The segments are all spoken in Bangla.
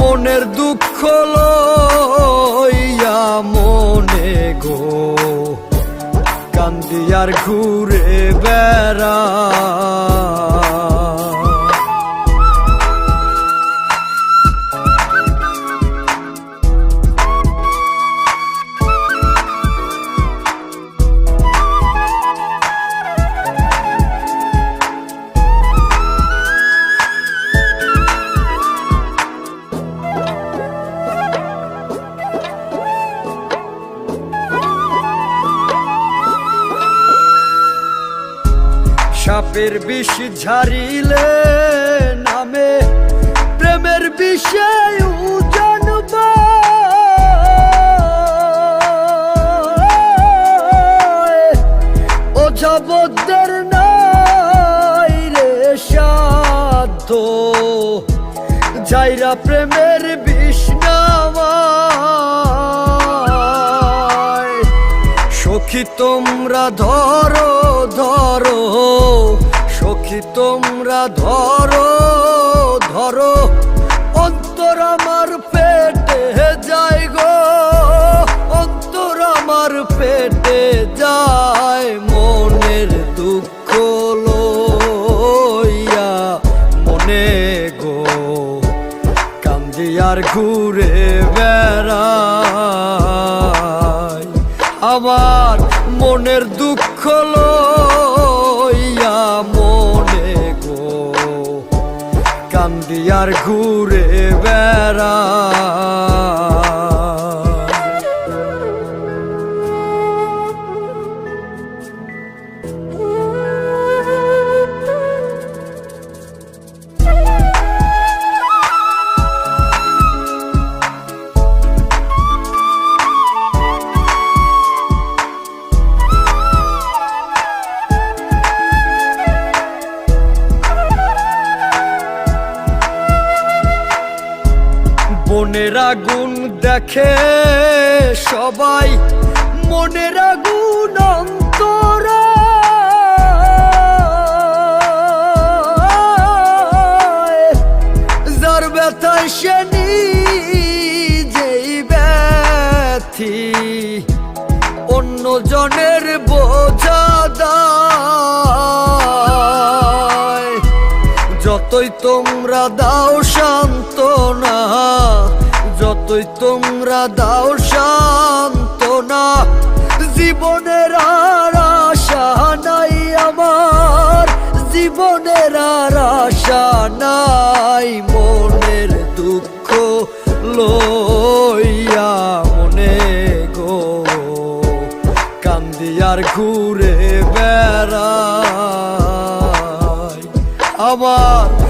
মনের দুঃখ লইয়া মনে গো। কান্দিয়ার ঘুরে বেড়া সাপের বিষ ঝারিলে নামে প্রেমের বিষয় ও জবদের নাই রে প্রেমের সখী তোমরা ধরো ধরো। সখী তোমরা ধরো ধরো। অন্তর আমার পেটে যায় গো, অন্তর আমার পেটে যায় মনের দুঃখ লইয়া মনে গো। কান্দিয়ার ঘুরে বেড়াই আমার মনের দুঃখ লইয়া মনে গো। কান্দিয়ার ঘুরে বেড়াই মনের আগুন দেখে সবাই, মনের আগুন অন্তরা। যার ব্যথায় সে নিজেই ব্যথি অন্য জনের বোঝা দায় যতই তোমরা দাও শান্তনা যতই তোমরা দাও শান্তনা জীবনের আর আশা নাই আমার, জীবনের আর আশা নাই মনের দুঃখ লইয়া মনে গো কান্দিয়ার ঘুরে বেড়াই। আমার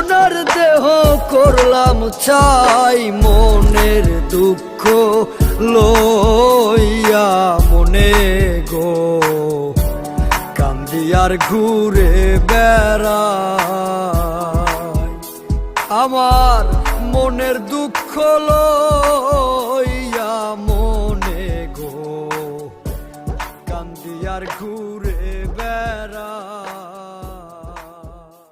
সোনার দেহ করলাম চাই মনের দুঃখ লইয়া মনে গো। কান্দিয়ার ঘুরে বেড়া আমার মনের দুঃখ লইয়া